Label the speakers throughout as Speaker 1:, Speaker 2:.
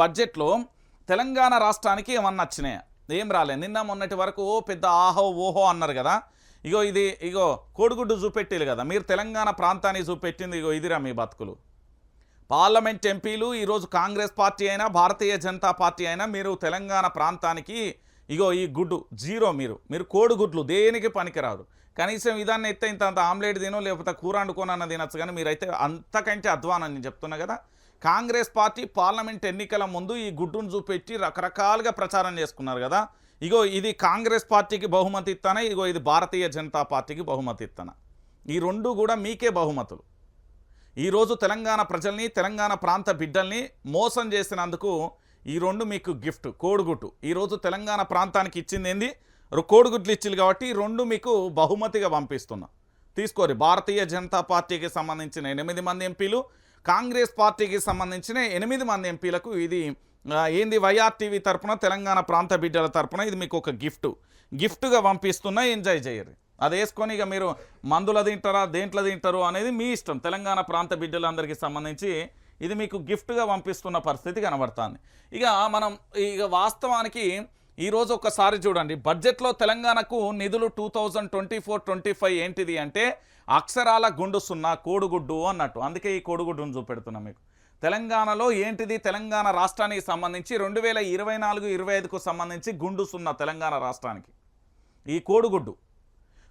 Speaker 1: బడ్జెట్లో తెలంగాణ రాష్ట్రానికి ఏమన్నా వచ్చినాయా ఏం రాలేదు నిన్న మొన్నటి వరకు ఓ పెద్ద ఆహో ఓహో అన్నారు కదా. ఇగో ఇది ఇగో కోడిగుడ్డు చూపెట్టేది కదా. మీరు తెలంగాణ ప్రాంతాన్ని చూపెట్టింది ఇగో ఇదిరా మీ బతుకులు. పార్లమెంట్ ఎంపీలు ఈరోజు కాంగ్రెస్ పార్టీ అయినా భారతీయ జనతా పార్టీ అయినా మీరు తెలంగాణ ప్రాంతానికి ఇగో ఈ గుడ్డు జీరో మీరు. మీరు కోడిగుడ్లు దేనికి పనికిరారు కనీసం ఇదాన్ని ఎత్తే ఇంత ఆమ్లెట్ తినో లేకపోతే కూర వండుకోనన్న తినచ్చు. కానీ మీరైతే అంతకంటే అధ్వానం నేను చెప్తున్నా కదా. కాంగ్రెస్ పార్టీ పార్లమెంట్ ఎన్నికల ముందు ఈ గుడ్డును చూపెట్టి రకరకాలుగా ప్రచారం చేసుకున్నారు కదా. ఇగో ఇది కాంగ్రెస్ పార్టీకి బహుమతి ఇస్తాన ఇగో ఇది భారతీయ జనతా పార్టీకి బహుమతి ఇస్తాన ఈ రెండు కూడా మీకే బహుమతులు. ఈరోజు తెలంగాణ ప్రజల్ని తెలంగాణ ప్రాంత బిడ్డల్ని మోసం చేసినందుకు ఈ రెండు మీకు గిఫ్ట్ కోడిగుట్టు ఈరోజు తెలంగాణ ప్రాంతానికి ఇచ్చింది ఏంది? కోడిగుడ్లు ఇచ్చింది కాబట్టి ఈ రెండు మీకు బహుమతిగా పంపిస్తున్నా. తీసుకోరి భారతీయ జనతా పార్టీకి సంబంధించిన ఎనిమిది మంది ఎంపీలు కాంగ్రెస్ పార్టీకి సంబంధించిన ఎనిమిది మంది ఎంపీలకు ఇది ఏంది వైఆర్టీవీ తరపున తెలంగాణ ప్రాంత బిడ్డల తరపున ఇది మీకు ఒక గిఫ్ట్. గిఫ్ట్గా పంపిస్తున్నా ఎంజాయ్ చేయరు. అది వేసుకొని ఇక మీరు మందుల తింటారా దేంట్లో తింటారు అనేది మీ ఇష్టం. తెలంగాణ ప్రాంత బిడ్డలందరికీ సంబంధించి ఇది మీకు గిఫ్ట్గా పంపిస్తున్న పరిస్థితి కనబడుతుంది. ఇక మనం ఇక వాస్తవానికి ఈరోజు ఒకసారి చూడండి. బడ్జెట్లో తెలంగాణకు నిధులు two thousand twenty four twenty five ఏంటిది అంటే అక్షరాల గుండు సున్నా కోడిగుడ్డు అన్నట్టు. అందుకే ఈ కోడిగుడ్డును చూపెడుతున్నా మీకు. తెలంగాణలో ఏంటిది? తెలంగాణ రాష్ట్రానికి సంబంధించి రెండు వేల ఇరవై నాలుగు ఇరవై ఐదుకు సంబంధించి గుండు సున్నా తెలంగాణ రాష్ట్రానికి. ఈ కోడిగుడ్డు.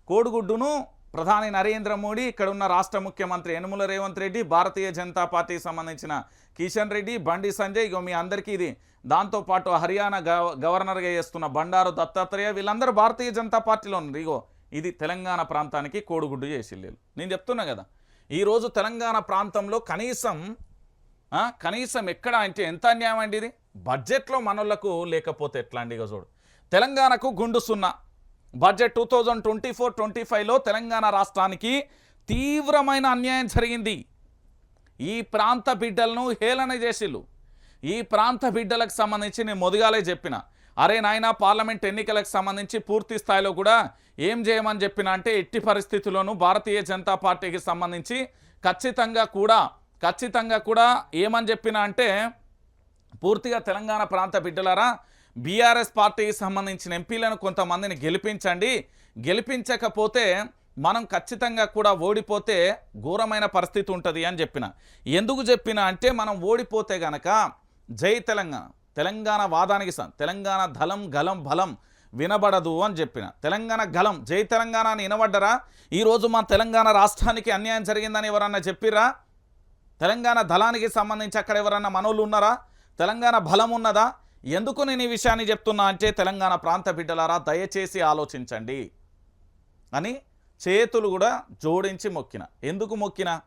Speaker 1: కోడిగుడ్డును ప్రధాని నరేంద్ర మోడీ ఇక్కడ ఉన్న రాష్ట్ర ముఖ్యమంత్రి యనుమల రేవంత్ రెడ్డి భారతీయ జనతా పార్టీకి సంబంధించిన కిషన్ రెడ్డి బండి సంజయ్ ఇగో మీ అందరికీ ఇది. దాంతోపాటు హర్యానా గవ గవర్నర్గా చేస్తున్న బండారు దత్తాత్రేయ వీళ్ళందరూ భారతీయ జనతా పార్టీలో ఉన్నారు. ఇగో ఇది తెలంగాణ ప్రాంతానికి కోడిగుడ్డు చేసిల్లేలు నేను చెప్తున్నా కదా ఈరోజు తెలంగాణ ప్రాంతంలో కనీసం కనీసం ఎక్కడ అంటే ఎంత అన్యాయం అండి ఇది? బడ్జెట్లో మనోళ్ళకు లేకపోతే ఎట్లా అండి ఇక చూడు. తెలంగాణకు గుండు సున్నా. Budget two thousand twenty four twenty ఫైవ్లో తెలంగాణ రాష్ట్రానికి తీవ్రమైన అన్యాయం జరిగింది. ఈ ప్రాంత బిడ్డలను హేళన చేసిళ్ళు. ఈ ప్రాంత బిడ్డలకు సంబంధించి నేను మొదగాలే చెప్పిన. అరే నాయన పార్లమెంట్ ఎన్నికలకు సంబంధించి పూర్తి స్థాయిలో కూడా ఏం చేయమని చెప్పిన అంటే ఎట్టి పరిస్థితుల్లోనూ భారతీయ జనతా పార్టీకి సంబంధించి ఖచ్చితంగా కూడా ఖచ్చితంగా కూడా ఏమని చెప్పిన అంటే పూర్తిగా తెలంగాణ ప్రాంత బిడ్డలారా బీఆర్ఎస్ పార్టీకి సంబంధించిన ఎంపీలను కొంతమందిని గెలిపించండి. గెలిపించకపోతే మనం ఖచ్చితంగా కూడా ఓడిపోతే ఘోరమైన పరిస్థితి ఉంటుంది అని చెప్పిన. ఎందుకు చెప్పిన అంటే మనం ఓడిపోతే గనక జై తెలంగాణ తెలంగాణ వాదానికి తెలంగాణ దళం గలం బలం వినబడదు అని చెప్పిన. తెలంగాణ గలం జై తెలంగాణ అని వినబడ్డరా? ఈరోజు మా తెలంగాణ రాష్ట్రానికి అన్యాయం జరిగిందని ఎవరన్నా చెప్పిర్రా? తెలంగాణ దళానికి సంబంధించి అక్కడ ఎవరన్నా మనోళ్ళు ఉన్నారా? తెలంగాణ బలం ఉన్నదా? ఎందుకు నేను ఈ విషయాన్ని చెప్తున్నా అంటే తెలంగాణ ప్రాంత బిడ్డలారా దయచేసి ఆలోచించండి. అని చేతులు కూడా జోడించి మొక్కిన. ఎందుకు మొక్కిన?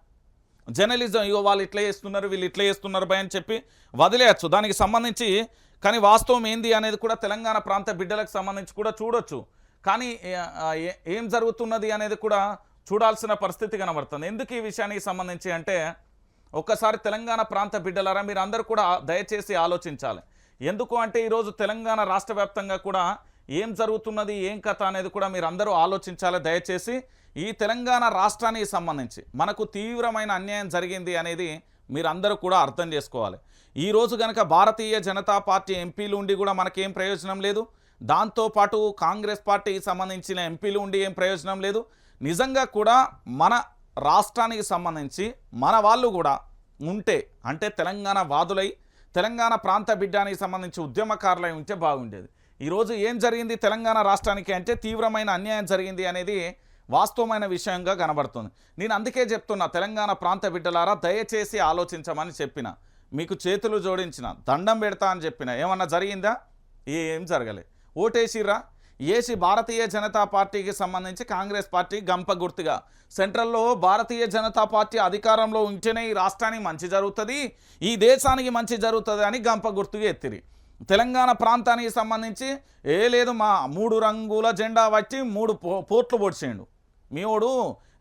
Speaker 1: జర్నలిజం ఇగో వాళ్ళు ఇట్లా చేస్తున్నారు వీళ్ళు ఇట్లా చేస్తున్నారు భయ అని చెప్పి వదిలేయచ్చు. దానికి సంబంధించి కానీ వాస్తవం ఏంది అనేది కూడా తెలంగాణ ప్రాంత బిడ్డలకు సంబంధించి కూడా చూడొచ్చు. కానీ ఏ- ఏం జరుగుతున్నది అనేది కూడా చూడాల్సిన పరిస్థితి కనబడుతుంది. ఎందుకు ఈ విషయానికి సంబంధించి అంటే ఒక్కసారి తెలంగాణ ప్రాంత బిడ్డలారా మీరు అందరూ కూడా దయచేసి ఆలోచించాలి. ఎందుకు అంటే ఈరోజు తెలంగాణ రాష్ట్ర వ్యాప్తంగా కూడా ఏం జరుగుతున్నది ఏం కథ అనేది కూడా మీరు అందరూ ఆలోచించాలి దయచేసి. ఈ తెలంగాణ రాష్ట్రానికి సంబంధించి మనకు తీవ్రమైన అన్యాయం జరిగింది అనేది మీరందరూ కూడా అర్థం చేసుకోవాలి. ఈరోజు కనుక భారతీయ జనతా పార్టీ ఎంపీలు ఉండి కూడా మనకేం ప్రయోజనం లేదు. దాంతోపాటు కాంగ్రెస్ పార్టీకి సంబంధించిన ఎంపీలు ఉండి ఏం ప్రయోజనం లేదు. నిజంగా కూడా మన రాష్ట్రానికి సంబంధించి మన వాళ్ళు కూడా ఉంటే అంటే తెలంగాణ వాదులై తెలంగాణ ప్రాంత బిడ్డానికి సంబంధించి ఉద్యమకారులై ఉంటే బాగుండేది. ఈరోజు ఏం జరిగింది తెలంగాణ రాష్ట్రానికి అంటే తీవ్రమైన అన్యాయం జరిగింది అనేది వాస్తవమైన విషయంగా కనబడుతుంది. నేను అందుకే చెప్తున్నా తెలంగాణ ప్రాంత బిడ్డలారా దయచేసి ఆలోచించమని చెప్పిన మీకు చేతులు జోడించిన దండం పెడతా అని చెప్పిన ఏమన్నా జరిగిందా? ఏం జరగలే. ఓటేసిర్రా? ఏసి భారతీయ జనతా పార్టీకి సంబంధించి కాంగ్రెస్ పార్టీ గంప గుర్తుగా. సెంట్రల్లో భారతీయ జనతా పార్టీ అధికారంలో ఉంటేనే ఈ రాష్ట్రానికి మంచి జరుగుతుంది ఈ దేశానికి మంచి జరుగుతుంది అని గంప గుర్తుగా ఎత్తిరి. తెలంగాణ ప్రాంతానికి సంబంధించి ఏ లేదు మా మూడు రంగుల జెండా వచ్చి మూడు పో పోట్లు పొడిచేయండు మీవోడు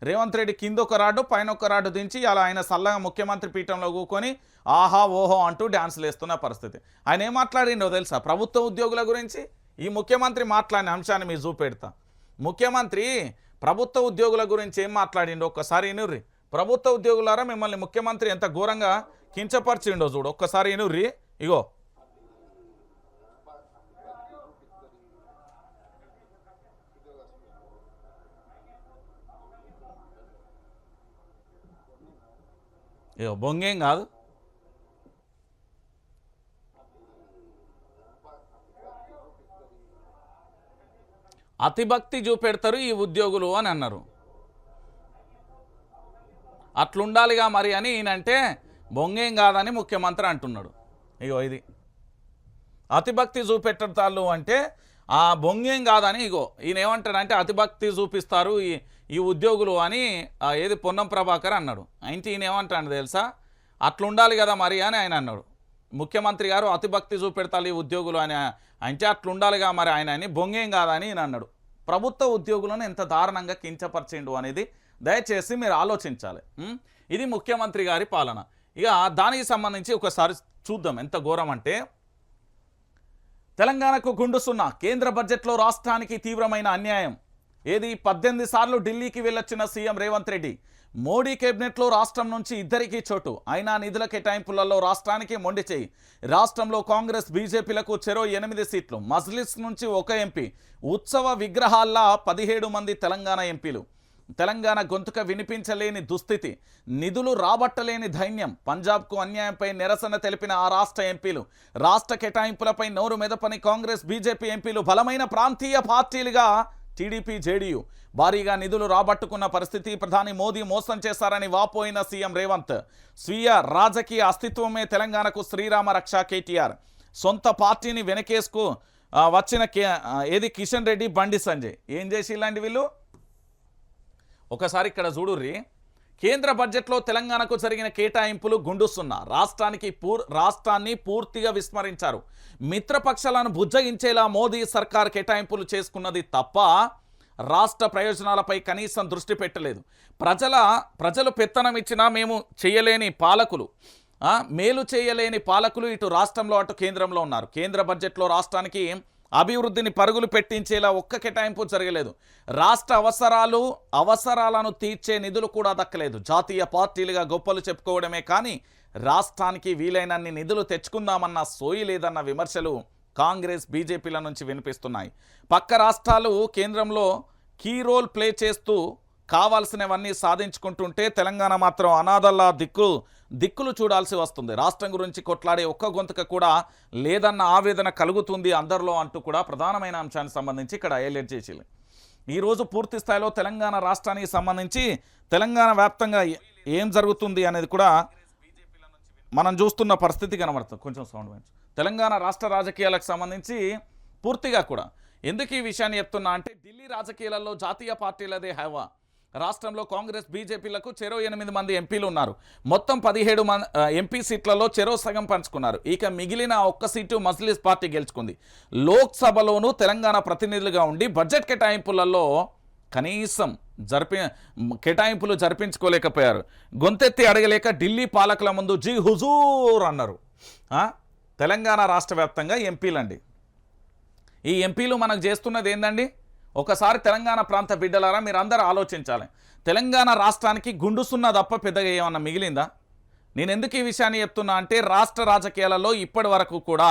Speaker 1: రేవంత్ రెడ్డి కింద ఒక రాడ్డు పైన ఒక రాడ్డు దించి అలా ఆయన సల్లగా ముఖ్యమంత్రి పీఠంలో కూకొని ఆహా ఓహో అంటూ డ్యాన్సులు వేస్తున్న పరిస్థితి. ఆయన ఏం మాట్లాడిండో తెలుసా? ప్రభుత్వ ఉద్యోగుల గురించి? ఈ ముఖ్యమంత్రి మాట్లాడిన అంశాన్ని మీరు చూపెడతా. ముఖ్యమంత్రి ప్రభుత్వ ఉద్యోగుల గురించి ఏం మాట్లాడిండు? ఒక్కసారి ఇనుర్రి. ప్రభుత్వ ఉద్యోగులారా మిమ్మల్ని ముఖ్యమంత్రి ఎంత ఘోరంగా కించపరిచిండో చూడు. ఒక్కసారి ఇనుర్రి. ఇగో. ఇగో బొంగేం కాదు. అతిభక్తి చూపెడతారు ఈ ఉద్యోగులు అని అన్నారు. అట్లుండాలిగా మరి అని ఈయనంటే బొంగేం కాదని ముఖ్యమంత్రి అంటున్నాడు. ఇగో ఇది. అతిభక్తి చూపెట్టాలు అంటే ఆ బొంగేం కాదని ఇగో ఈయన ఏమంటాడంటే అతిభక్తి చూపిస్తారు ఈ ఈ ఉద్యోగులు అని ఏది పొన్నం ప్రభాకర్ అన్నాడు. అయితే ఈయన ఏమంటాడు తెలుసా? అట్లుండాలి కదా మరి అని ఆయన అన్నాడు. ముఖ్యమంత్రి గారు అతిభక్తి చూపెడతారు ఈ ఉద్యోగులు అని అంటే అట్లుండాలిగా మరి ఆయన అని బొంగేం కాదని ఈయన అన్నాడు. ప్రభుత్వ ఉద్యోగులను ఎంత దారుణంగా కించపరిచిండు అనేది దయచేసి మీరు ఆలోచించాలి. ఇది ముఖ్యమంత్రి గారి పాలన. ఇక దానికి సంబంధించి ఒకసారి చూద్దాం ఎంత ఘోరం అంటే తెలంగాణకు గుండు సున్నా కేంద్ర బడ్జెట్లో రాష్ట్రానికి తీవ్రమైన అన్యాయం. ఏది పద్దెనిమిది సార్లు ఢిల్లీకి వెళ్ళొచ్చిన సీఎం రేవంత్ రెడ్డి మోడీ కేబినెట్లో రాష్ట్రం నుంచి ఇద్దరికీ చోటు. అయినా నిధుల కేటాయింపులలో రాష్ట్రానికి మొండి చేయి. రాష్ట్రంలో కాంగ్రెస్ బీజేపీలకు చెరో ఎనిమిది సీట్లు. మజ్లిస్ నుంచి ఒక ఎంపీ. ఉత్సవ విగ్రహాల్లా పదిహేడు మంది తెలంగాణ ఎంపీలు. తెలంగాణ గొంతుక వినిపించలేని దుస్థితి. నిధులు రాబట్టలేని ధైన్యం. పంజాబ్కు అన్యాయంపై నిరసన తెలిపిన ఆ రాష్ట్ర ఎంపీలు. రాష్ట్ర కేటాయింపులపై నోరు మెదపని కాంగ్రెస్ బీజేపీ ఎంపీలు బలమైన ప్రాంతీయ పార్టీలుగా టీడీపీ జేడీయూ భారీగా నిధులు రాబట్టుకున్న పరిస్థితి ప్రధాని మోదీ మోసం చేశారని వాపోయిన సీఎం రేవంత్. స్వీయ రాజకీయ అస్తిత్వమే తెలంగాణకు శ్రీరామ రక్ష కేటీఆర్. సొంత పార్టీని వెనకేసుకు వచ్చిన కే ఏది కిషన్ రెడ్డి బండి సంజయ్. ఏం చేసి ఇలాంటి వీళ్ళు? ఒకసారి ఇక్కడ చూడుర్రి. కేంద్ర బడ్జెట్లో తెలంగాణకు జరిగిన కేటాయింపులు గుండుస్తున్నా రాష్ట్రానికి పూర్ రాష్ట్రాన్ని పూర్తిగా విస్మరించారు. మిత్రపక్షాలను బుజ్జగించేలా మోదీ సర్కార్ కేటాయింపులు చేసుకున్నది తప్ప రాష్ట్ర ప్రయోజనాలపై కనీసం దృష్టి పెట్టలేదు. ప్రజల ప్రజలు పెత్తనం ఇచ్చినా మేము చేయలేని పాలకులు. మేలు చేయలేని పాలకులు ఇటు రాష్ట్రంలో అటు కేంద్రంలో ఉన్నారు. కేంద్ర బడ్జెట్లో రాష్ట్రానికి అభివృద్ధిని పరుగులు పెట్టించేలా ఒక్క కేటాయింపు జరగలేదు. రాష్ట్ర అవసరాలు అవసరాలను తీర్చే నిధులు కూడా దక్కలేదు. జాతీయ పార్టీలుగా గొప్పలు చెప్పుకోవడమే కానీ రాష్ట్రానికి వీలైనన్ని నిధులు తెచ్చుకుందామన్న సోయి లేదన్న విమర్శలు కాంగ్రెస్ బీజేపీల నుంచి వినిపిస్తున్నాయి. పక్క రాష్ట్రాలు కేంద్రంలో కీ రోల్ ప్లే చేస్తూ కావాల్సినవన్నీ సాధించుకుంటుంటే తెలంగాణ మాత్రం అనాథల్లా దిక్కు దిక్కులు చూడాల్సి వస్తుంది. రాష్ట్రం గురించి కొట్లాడే ఒక్క గొంతుక కూడా లేదన్న ఆవేదన కలుగుతుంది అందరిలో అంటూ కూడా ప్రధానమైన అంశానికి సంబంధించి ఇక్కడ హైలైట్ చేసింది. ఈరోజు పూర్తి స్థాయిలో తెలంగాణ రాష్ట్రానికి సంబంధించి తెలంగాణ వ్యాప్తంగా ఏం జరుగుతుంది అనేది కూడా మనం చూస్తున్న పరిస్థితి కనబడుతుంది. కొంచెం సౌండ్ పెంచు. తెలంగాణ రాష్ట్ర రాజకీయాలకు సంబంధించి పూర్తిగా కూడా. ఎందుకు ఈ విషయాన్ని చెప్తున్నా అంటే ఢిల్లీ రాజకీయాలలో జాతీయ పార్టీలదే హవా. రాష్ట్రంలో కాంగ్రెస్ బీజేపీలకు చెరో ఎనిమిది మంది ఎంపీలు ఉన్నారు. మొత్తం పదిహేడు మంది ఎంపీ సీట్లలో చెరో సగం పంచుకున్నారు. ఇక మిగిలిన ఒక్క సీటు మజ్లిస్ పార్టీ గెలుచుకుంది. లోక్సభలోనూ తెలంగాణ ప్రతినిధులుగా ఉండి బడ్జెట్ కేటాయింపులలో కనీసం జరిపి కేటాయింపులు జరిపించుకోలేకపోయారు. గొంతెత్తి అడగలేక ఢిల్లీ పాలకుల ముందు జీ హుజూర్ అన్నారు. తెలంగాణ రాష్ట్ర వ్యాప్తంగా ఎంపీలండి. ఈ ఎంపీలు మనకు చేస్తున్నది ఏందండి? ఒకసారి తెలంగాణ ప్రాంత బిడ్డలారా మీరందరూ ఆలోచించాలి. తెలంగాణ రాష్ట్రానికి గుండుసున్నా తప్ప పెద్దగా ఏమన్నా మిగిలిందా? నేను ఎందుకు ఈ విషయాన్ని చెప్తున్నా అంటే రాష్ట్ర రాజకీయాలలో ఇప్పటి వరకు కూడా